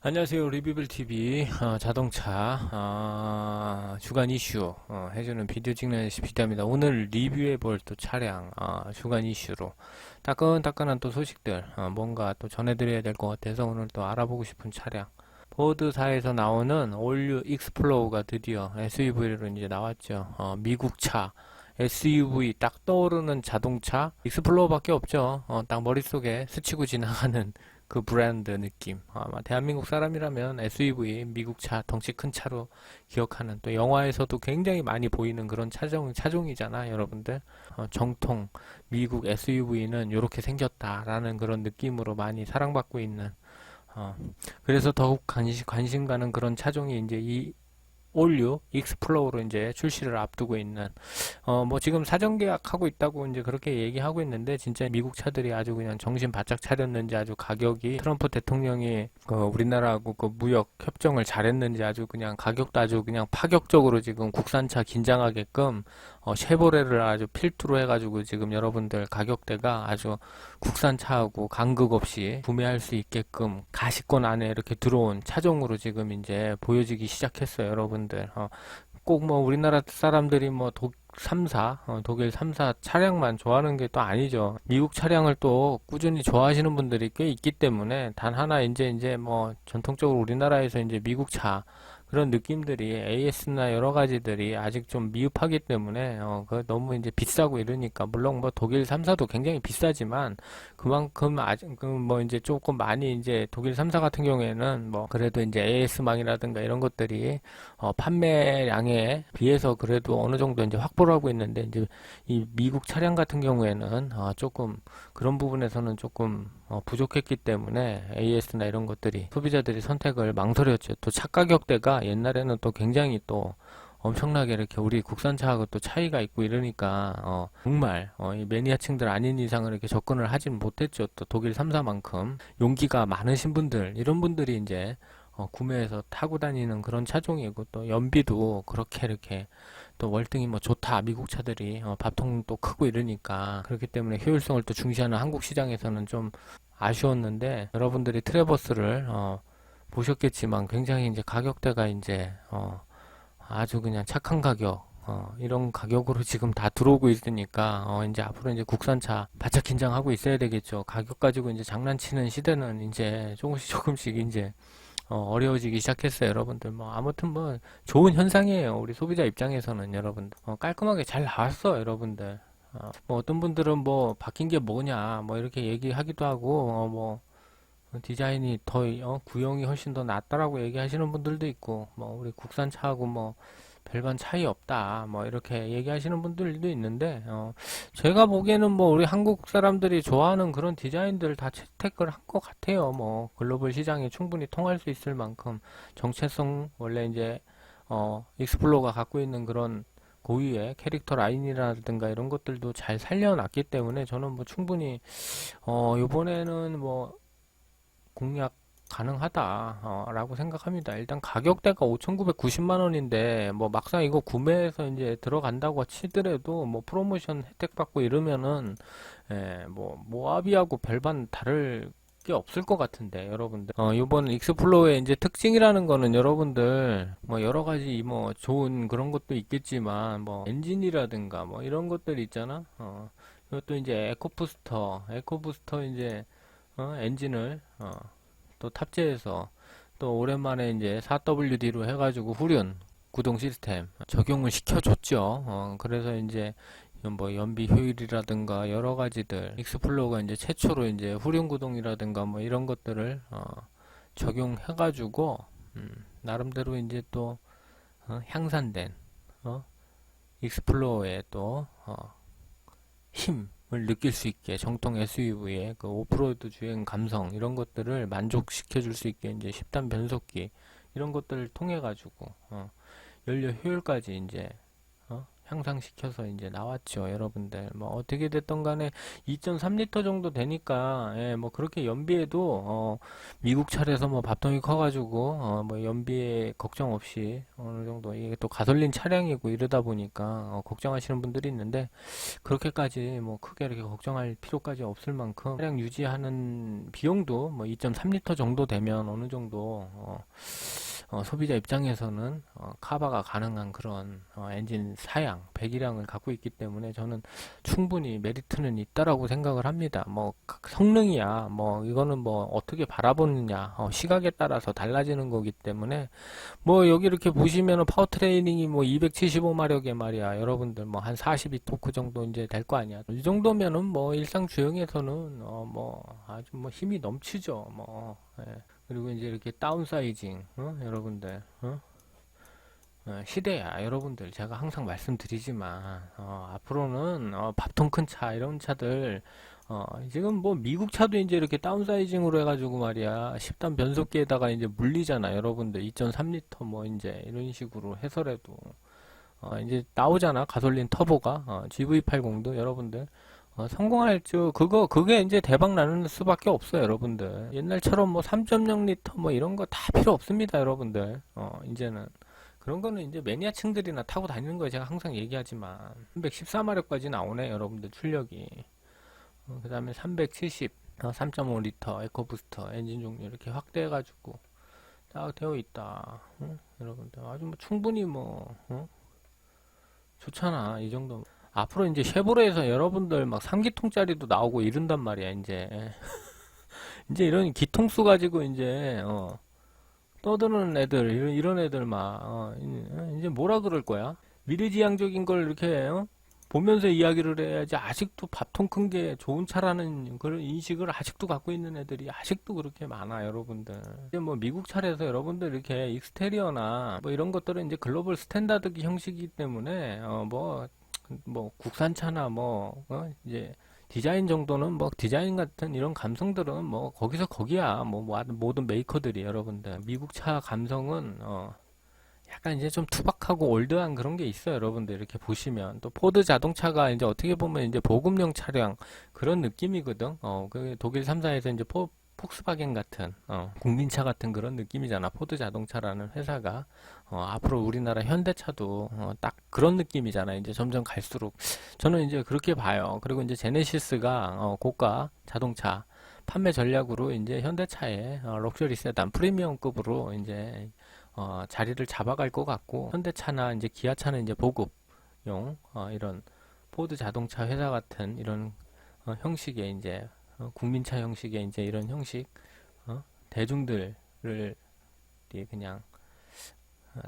안녕하세요. 리뷰블TV 어, 자동차 어, 주간 이슈 어, 해주는 비디오 찍는 비디오입니다. 오늘 리뷰해볼 또 차량 어, 주간 이슈로 따끈따끈한 또 소식들 어, 뭔가 또 전해드려야 될 것 같아서 오늘 또 알아보고 싶은 차량 포드사에서 나오는 올류 익스플로우가 드디어 SUV로 이제 나왔죠. 어, 미국차 SUV 딱 떠오르는 자동차 익스플로우밖에 없죠. 어, 딱 머릿속에 스치고 지나가는 그 브랜드 느낌. 아마 대한민국 사람이라면 SUV, 미국 차, 덩치 큰 차로 기억하는 또 영화에서도 굉장히 많이 보이는 그런 차종, 차종이잖아, 여러분들. 어, 정통 미국 SUV는 이렇게 생겼다라는 그런 느낌으로 많이 사랑받고 있는. 어, 그래서 더욱 관심, 관심 가는 그런 차종이 이제 이 올류 익스플로어로 이제 출시를 앞두고 있는 어 뭐 지금 사전 계약하고 있다고 이제 그렇게 얘기하고 있는데 진짜 미국 차들이 아주 그냥 정신 바짝 차렸는지 아주 가격이 트럼프 대통령이 그 우리나라하고 그 무역 협정을 잘했는지 아주 그냥 가격도 아주 그냥 파격적으로 지금 국산차 긴장하게끔 어 쉐보레를 아주 필두로 해가지고 지금 여러분들 가격대가 아주 국산차하고 간극 없이 구매할 수 있게끔 가시권 안에 이렇게 들어온 차종으로 지금 이제 보여지기 시작했어요, 여러분들. 어, 꼭뭐 우리나라 사람들이 뭐 독, 3사, 어, 독일 3사 차량만 좋아하는 게 또 아니죠. 미국 차량을 또 꾸준히 좋아하시는 분들이 꽤 있기 때문에 단 하나 이제 이제 뭐 전통적으로 우리나라에서 이제 미국 차 그런 느낌들이 AS나 여러 가지들이 아직 좀 미흡하기 때문에 어, 그 너무 이제 비싸고 이러니까 물론 뭐 독일 3사도 굉장히 비싸지만 그만큼 아직 그뭐 이제 조금 많이 이제 독일 3사 같은 경우에는 뭐 그래도 이제 AS망이라든가 이런 것들이 어, 판매량에 비해서 그래도 어느 정도 이제 확보를 하고 있는데 이제 이 미국 차량 같은 경우에는 어, 조금 그런 부분에서는 조금 어, 부족했기 때문에 AS나 이런 것들이 소비자들이 선택을 망설였죠. 또 차 가격대가 옛날에는 또 굉장히 또 엄청나게 이렇게 우리 국산차하고 또 차이가 있고 이러니까 어, 정말 어, 이 매니아층들 아닌 이상은 이렇게 접근을 하진 못했죠. 또 독일 3사만큼 용기가 많으신 분들 이런 분들이 이제 어, 구매해서 타고 다니는 그런 차종이고 또 연비도 그렇게 이렇게 또 월등히 뭐 좋다 미국 차들이 어, 밥통도 크고 이러니까 그렇기 때문에 효율성을 또 중시하는 한국 시장에서는 좀 아쉬웠는데 여러분들이 트레버스를 어, 보셨겠지만 굉장히 이제 가격대가 이제 어, 아주 그냥 착한 가격 어, 이런 가격으로 지금 다 들어오고 있으니까 어, 이제 앞으로 이제 국산차 바짝 긴장하고 있어야 되겠죠. 가격 가지고 이제 장난치는 시대는 이제 조금씩 조금씩 이제 어, 어려워지기 시작했어요, 여러분들. 뭐, 아무튼 뭐, 좋은 현상이에요. 우리 소비자 입장에서는, 여러분들. 어, 깔끔하게 잘 나왔어, 여러분들. 어, 뭐, 어떤 분들은 뭐, 바뀐 게 뭐냐, 뭐, 이렇게 얘기하기도 하고, 어, 뭐, 디자인이 더, 어, 구형이 훨씬 더 낫다라고 얘기하시는 분들도 있고, 뭐, 우리 국산 차하고 뭐, 별반 차이 없다, 뭐, 이렇게 얘기하시는 분들도 있는데, 어, 제가 보기에는 뭐, 우리 한국 사람들이 좋아하는 그런 디자인들 다 채택을 한 것 같아요. 뭐, 글로벌 시장에 충분히 통할 수 있을 만큼, 정체성, 원래 이제, 어, 익스플로어가 갖고 있는 그런 고유의 캐릭터 라인이라든가 이런 것들도 잘 살려놨기 때문에 저는 뭐 충분히, 어, 요번에는 뭐, 공략 가능하다라고 생각합니다. 일단 가격대가 5,990만 원인데 뭐 막상 이거 구매해서 이제 들어간다고 치더라도 뭐 프로모션 혜택 받고 이러면은 예, 뭐 모하비하고 별반 다를 게 없을 것 같은데 여러분들 어 이번 익스플로어의 이제 특징이라는 거는 여러분들 뭐 여러 가지 뭐 좋은 그런 것도 있겠지만 뭐 엔진이라든가 뭐 이런 것들 있잖아 어 이것도 이제 에코부스터 에코부스터 이제 어, 엔진을 어, 또 탑재해서 또 오랜만에 이제 4WD로 해가지고 후륜 구동 시스템 적용을 시켜줬죠. 어, 그래서 이제 뭐 연비 효율이라든가 여러 가지들 익스플로어가 이제 최초로 이제 후륜 구동이라든가 뭐 이런 것들을 어, 적용해가지고 음, 나름대로 이제 또 어, 향상된 어, 익스플로어의 또 어, 힘 을 느낄 수 있게 정통 SUV의 그 오프로드 주행 감성 이런 것들을 만족시켜 줄 수 있게 이제 10단 변속기 이런 것들을 통해 가지고 어, 연료 효율까지 이제 어, 향상시켜서 이제 나왔죠, 여러분들. 뭐 어떻게 됐던 간에 2.3리터 정도 되니까 예, 뭐 그렇게 연비에도 어, 미국 차량에서 뭐 밥통이 커가지고 어, 뭐 연비에 걱정 없이 어느 정도 이게 또 가솔린 차량이고 이러다 보니까 어, 걱정하시는 분들이 있는데 그렇게까지 뭐 크게 이렇게 걱정할 필요까지 없을 만큼 차량 유지하는 비용도 뭐 2.3리터 정도 되면 어느 정도 어, 어, 소비자 입장에서는 어, 카바가 가능한 그런 어, 엔진 사양, 배기량을 갖고 있기 때문에 저는 충분히 메리트는 있다라고 생각을 합니다. 뭐각 성능이야, 뭐 이거는 뭐 어떻게 바라보느냐, 어, 시각에 따라서 달라지는 거기 때문에 뭐 여기 이렇게 보시면은 파워 트레이닝이 뭐 275마력에 말이야, 여러분들 뭐 한 42 토크 정도 이제 될 거 아니야. 이 정도면은 뭐 일상 주행에서는 어, 뭐 아주 뭐 힘이 넘치죠, 뭐. 예. 그리고 이제 이렇게 다운사이징, 어? 여러분들, 어? 어, 시대야, 여러분들. 제가 항상 말씀드리지만, 어, 앞으로는, 어, 밥통 큰 차, 이런 차들, 어, 지금 뭐, 미국 차도 이제 이렇게 다운사이징으로 해가지고 말이야, 10단 변속기에다가 이제 물리잖아, 여러분들. 2.3리터 뭐, 이제, 이런 식으로 해서라도, 어, 이제 나오잖아, 가솔린 터보가. 어, GV80도, 여러분들. 어, 성공할 줄 그거 그게 이제 대박 나는 수밖에 없어요, 여러분들. 옛날처럼 뭐 3.0 리터 뭐 이런 거 다 필요 없습니다, 여러분들. 어, 이제는 그런 거는 이제 매니아층들이나 타고 다니는 거예요. 제가 항상 얘기하지만 314마력까지 나오네, 여러분들 출력이. 어, 그 다음에 370, 어, 3.5 리터 에코부스터 엔진 종류 이렇게 확대해 가지고 딱 되어 있다. 어? 여러분들 아주 뭐 충분히 뭐 어? 좋잖아, 이 정도. 앞으로 이제 쉐보레에서 여러분들 막 3기통짜리도 나오고 이런단 말이야, 이제. 이제 이런 기통수 가지고 이제, 어, 떠드는 애들, 이런, 이런 애들 막, 어, 이- 이제 뭐라 그럴 거야? 미래지향적인 걸 이렇게, 어? 보면서 이야기를 해야지 아직도 밥통 큰 게 좋은 차라는 그런 인식을 아직도 갖고 있는 애들이 아직도 그렇게 많아 여러분들 이제 뭐 미국 차례에서 여러분들 이렇게 익스테리어나 뭐 이런 것들은 이제 글로벌 스탠다드 형식이기 때문에 어뭐 뭐 국산차나 뭐 어? 이제 디자인 정도는 뭐 디자인 같은 이런 감성들은 뭐 거기서 거기야. 뭐뭐 모든 메이커들이 여러분들. 미국 차 감성은 어 약간 이제 좀 투박하고 올드한 그런 게 있어요 여러분들. 이렇게 보시면. 또 포드 자동차가 이제 어떻게 보면 이제 보급용 차량 그런 느낌이거든. 어그 독일 3사에서 이제 포 폭스바겐 같은 어, 국민차 같은 그런 느낌이잖아 포드 자동차라는 회사가 어, 앞으로 우리나라 현대차도 어, 딱 그런 느낌이잖아. 이제 점점 갈수록 저는 이제 그렇게 봐요. 그리고 이제 제네시스가 어, 고가 자동차 판매 전략으로 이제 현대차의 어, 럭셔리 세단 프리미엄급으로 이제 어, 자리를 잡아갈 것 같고 현대차나 이제 기아차는 이제 보급용 어, 이런 포드 자동차 회사 같은 이런 어, 형식의 이제 어, 국민차 형식의 이제 이런 형식 어, 대중들을 그냥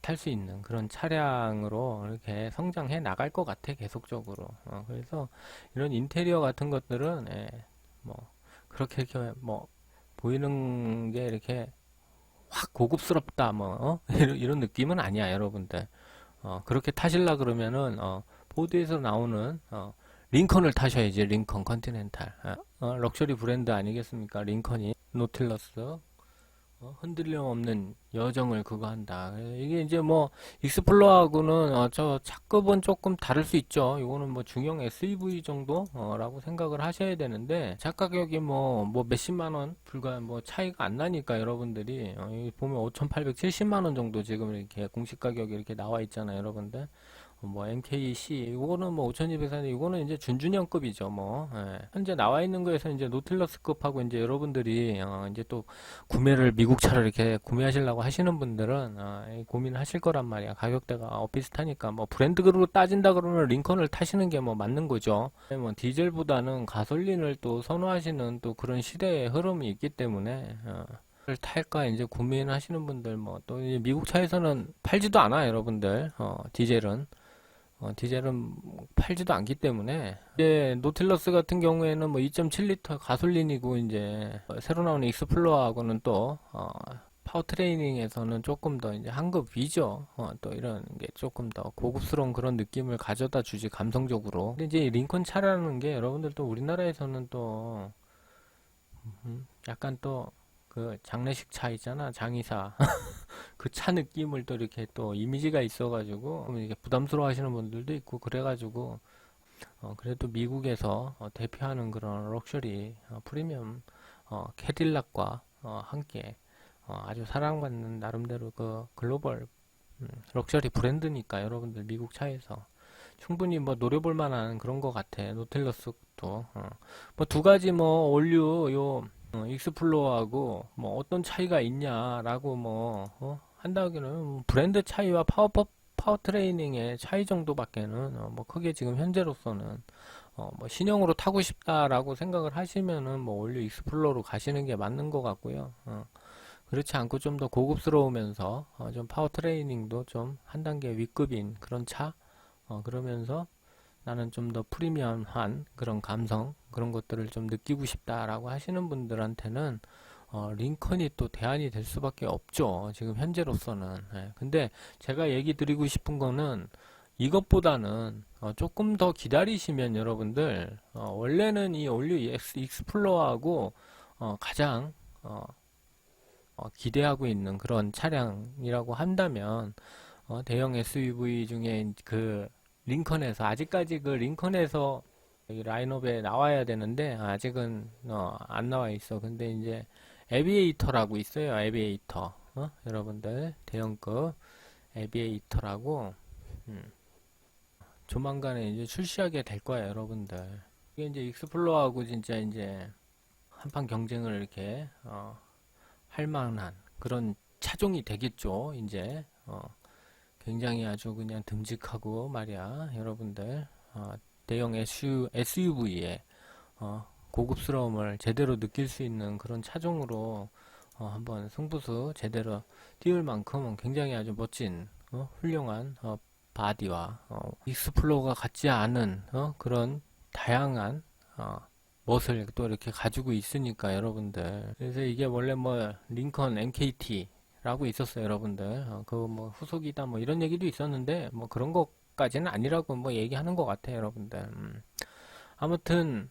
탈수 있는 그런 차량으로 이렇게 성장해 나갈 것 같아 계속적으로 어, 그래서 이런 인테리어 같은 것들은 예, 뭐 그렇게 이렇게 뭐 보이는 게 이렇게 확 고급스럽다 뭐 어? 이런, 느낌은 아니야 여러분들 어, 그렇게 타실라 그러면은 어, 포드에서 나오는 어, 링컨을 타셔야지 링컨 컨티넨탈 어, 어, 럭셔리 브랜드 아니겠습니까 링컨이 노틸러스 어, 흔들림 없는 여정을 그거 한다. 이게 이제 뭐 익스플로어하고는 어, 저 차급은 조금 다를 수 있죠. 이거는 뭐 중형 SUV 정도라고 생각을 하셔야 되는데 차 가격이 뭐 뭐 몇십만 원 불과 뭐 차이가 안 나니까 여러분들이 어, 보면 5,870만 원 정도 지금 이렇게 공식 가격이 이렇게 나와 있잖아요, 여러분들. 어, 뭐 MKC 이거는 뭐 5200산 이거는 이제 준준형급이죠 뭐. 예. 현재 나와 있는 거에서 이제 노틸러스급하고 이제 여러분들이 어, 이제 또 구매를 미국 차를 이렇게 구매하시려고 하시는 분들은 어, 이 고민하실 거란 말이야. 가격대가 어, 비슷하니까 뭐 브랜드로 따진다 그러면 링컨을 타시는 게 뭐 맞는 거죠. 예, 뭐 디젤보다는 가솔린을 또 선호하시는 또 그런 시대의 흐름이 있기 때문에 어, 를 탈까 이제 고민하시는 분들 뭐 또 미국 차에서는 팔지도 않아 여러분들. 어, 디젤은 어, 디젤은 팔지도 않기 때문에 이제 노틸러스 같은 경우에는 뭐 2.7리터 가솔린이고 이제 어, 새로 나오는 익스플로어하고는 또 어, 파워 트레이닝에서는 조금 더 이제 한급 위죠. 어, 또 이런 게 조금 더 고급스러운 그런 느낌을 가져다 주지 감성적으로. 근데 이제 이 링컨 차라는 게 여러분들 또 우리나라에서는 또 음, 약간 또 그 장례식 차 있잖아 장의사. 그 차 느낌을 또 이렇게 또 이미지가 있어가지고 이게 부담스러워 하시는 분들도 있고 그래가지고 어 그래도 미국에서 어, 대표하는 그런 럭셔리 어, 프리미엄 어, 캐딜락과 어, 함께 어, 아주 사랑받는 나름대로 그 글로벌 음, 럭셔리 브랜드니까 여러분들 미국 차에서 충분히 뭐 노려볼 만한 그런 것 같아. 노틸러스도. 어. 뭐두 가지 뭐 올류 요 어, 익스플로어하고 뭐 어떤 차이가 있냐라고 뭐 어, 한다기는 브랜드 차이와 파워 파워 트레이닝의 차이 정도밖에는 어, 뭐 크게 지금 현재로서는 어, 뭐 신형으로 타고 싶다라고 생각을 하시면은 뭐 올류 익스플로어로 가시는 게 맞는 것 같고요. 어. 그렇지 않고 좀 더 고급스러우면서 어, 좀 파워 트레이닝도 좀 한 단계 위급인 그런 차 어, 그러면서 나는 좀 더 프리미엄한 그런 감성 그런 것들을 좀 느끼고 싶다라고 하시는 분들한테는 어, 링컨이 또 대안이 될 수밖에 없죠. 지금 현재로서는. 예. 근데 제가 얘기 드리고 싶은 거는 이것보다는 어, 조금 더 기다리시면 여러분들 어, 원래는 이 올류 익스플로어하고 어, 가장 어, 어, 기대하고 있는 그런 차량이라고 한다면 어, 대형 SUV 중에 그 링컨에서 아직까지 그 링컨에서 라인업에 나와야 되는데 아직은 어, 안 나와 있어. 근데 이제 에비에이터라고 있어요. 에비에이터. 어? 여러분들 대형급 에비에이터라고 음. 조만간에 이제 출시하게 될 거예요, 여러분들. 이게 이제 익스플로어하고 진짜 이제 한판 경쟁을 이렇게 어, 할 만한 그런 차종이 되겠죠. 이제 어, 굉장히 아주 그냥 듬직하고 말이야, 여러분들 어, 대형 SU, SUV의 어, 고급스러움을 제대로 느낄 수 있는 그런 차종으로 어, 한번 승부수 제대로 띄울 만큼 굉장히 아주 멋진 어, 훌륭한 어, 바디와 어, 익스플로어가 같지 않은 어, 그런 다양한 어, 멋을 또 이렇게 가지고 있으니까 여러분들. 그래서 이게 원래 뭐 링컨 MKT 라고 있었어요 여러분들 어, 그거 뭐 후속이다 뭐 이런 얘기도 있었는데 뭐 그런 것까지는 아니라고 뭐 얘기하는 것 같아요 여러분들 음. 아무튼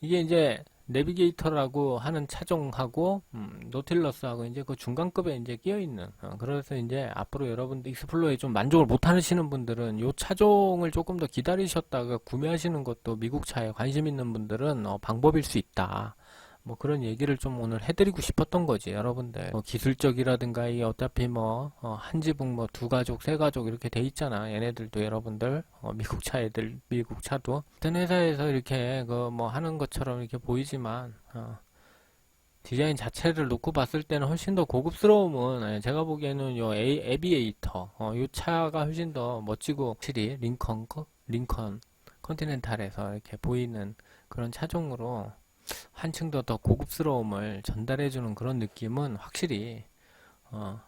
이게 이제 내비게이터라고 하는 차종하고 음, 노틸러스하고 이제 그 중간급에 이제 끼어 있는 어, 그래서 이제 앞으로 여러분들 익스플로어에 좀 만족을 못 하시는 분들은 요 차종을 조금 더 기다리셨다가 구매하시는 것도 미국 차에 관심 있는 분들은 어, 방법일 수 있다. 뭐 그런 얘기를 좀 오늘 해드리고 싶었던 거지. 여러분들 뭐 기술적이라든가 이 어차피 뭐 어, 한 지붕 뭐 두 가족 세 가족 이렇게 돼 있잖아. 얘네들도 여러분들 어, 미국 차 애들 미국 차도. 어떤 회사에서 이렇게 그 뭐 하는 것처럼 이렇게 보이지만 어, 디자인 자체를 놓고 봤을 때는 훨씬 더 고급스러움은 예, 제가 보기에는 요 에이, 에비에이터 어, 요 차가 훨씬 더 멋지고 확실히 링컨 거- 링컨 컨티넨탈에서 이렇게 보이는 그런 차종으로 한층 더 더 고급스러움을 전달해주는 그런 느낌은 확실히 어,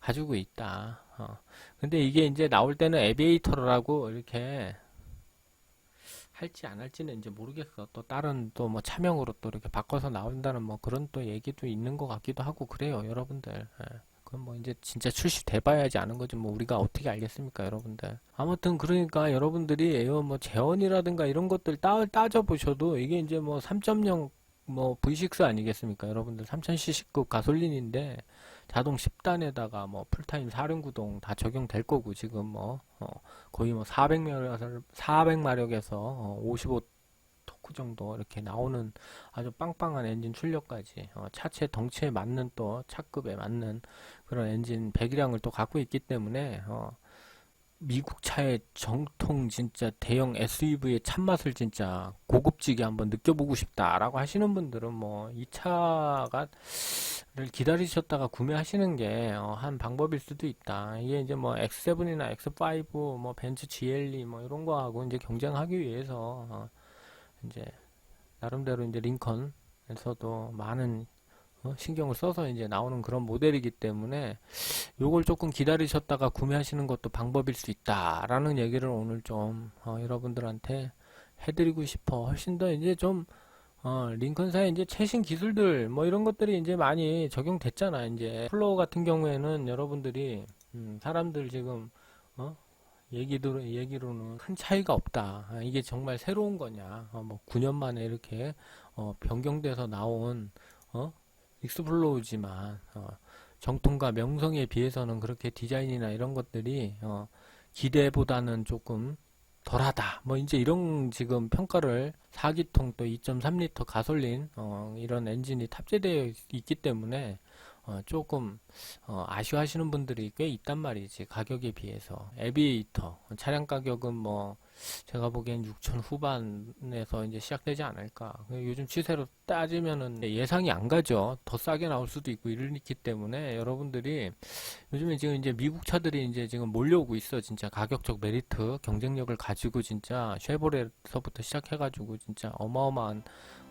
가지고 있다. 어. 근데 이게 이제 나올 때는 에비에이터라고 이렇게 할지 안 할지는 이제 모르겠어. 또 다른 또 뭐 차명으로 또 이렇게 바꿔서 나온다는 뭐 그런 또 얘기도 있는 것 같기도 하고 그래요, 여러분들. 예. 그건 뭐 이제 진짜 출시돼 봐야지 아는 거지 뭐 우리가 어떻게 알겠습니까, 여러분들. 아무튼 그러니까 여러분들이 이거 뭐 재원이라든가 이런 것들 따, 따져 보셔도 이게 이제 뭐 3.0 뭐 V6 아니겠습니까? 여러분들 3000cc급 가솔린인데 자동 10단에다가 뭐 풀타임 4륜구동 다 적용될 거고 지금 뭐 어, 거의 뭐 400마력에서 400마력에서 어, 55 토크 정도 이렇게 나오는 아주 빵빵한 엔진 출력까지 어, 차체 덩치에 맞는 또 차급에 맞는 그런 엔진 배기량을 또 갖고 있기 때문에 어, 미국 차의 정통 진짜 대형 SUV의 참맛을 진짜 고급지게 한번 느껴보고 싶다라고 하시는 분들은 뭐 이 차가 를 기다리셨다가 구매하시는 게 어, 한 방법일 수도 있다. 이게 이제 뭐 X7이나 X5, 뭐 벤츠 GLE 뭐 이런 거하고 이제 경쟁하기 위해서 어, 이제 나름대로 이제 링컨에서도 많은 어, 신경을 써서 이제 나오는 그런 모델이기 때문에 요걸 조금 기다리셨다가 구매하시는 것도 방법일 수 있다라는 얘기를 오늘 좀 어, 여러분들한테 해드리고 싶어. 훨씬 더 이제 좀 어, 링컨사의 이제 최신 기술들 뭐 이런 것들이 이제 많이 적용됐잖아. 이제 플로어 같은 경우에는 여러분들이 음, 사람들 지금 어? 얘기도 얘기로는 큰 차이가 없다. 아, 이게 정말 새로운 거냐? 어, 뭐 9년 만에 이렇게 어, 변경돼서 나온 어? 익스플로우지만 어, 정통과 명성에 비해서는 그렇게 디자인이나 이런 것들이 어, 기대보다는 조금 덜하다. 뭐 이제 이런 지금 평가를 4기통 또 2.3리터 가솔린 어, 이런 엔진이 탑재되어 있- 있기 때문에 어, 조금 어, 아쉬워하시는 분들이 꽤 있단 말이지 가격에 비해서. 에비에이터. 차량 가격은 뭐 제가 보기엔 6천 후반에서 이제 시작되지 않을까. 요즘 추세로 따지면은 예상이 안 가죠. 더 싸게 나올 수도 있고 이렇기 때문에 여러분들이 요즘에 지금 이제 미국 차들이 이제 지금 몰려오고 있어 진짜. 가격적 메리트 경쟁력을 가지고 진짜 쉐보레서부터 시작해가지고 진짜 어마어마한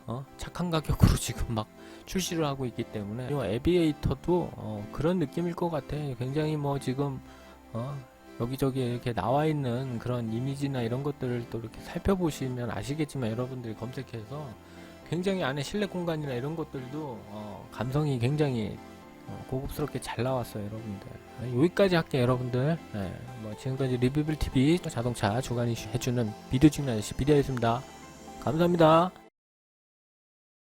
어? 착한 가격으로 지금 막 출시를 하고 있기 때문에 이 에비에이터도 어, 그런 느낌일 것 같아. 굉장히 뭐 지금 어, 여기저기 이렇게 나와 있는 그런 이미지나 이런 것들을 또 이렇게 살펴보시면 아시겠지만 여러분들이 검색해서 굉장히 안에 실내 공간이나 이런 것들도 어, 감성이 굉장히 어, 고급스럽게 잘 나왔어요, 여러분들. 네, 여기까지 할게요, 여러분들. 네, 뭐 지금까지 리뷰빌 TV 자동차 주간 이슈 해주는 비디오 찍는 아저씨 비디오였습니다. 감사합니다.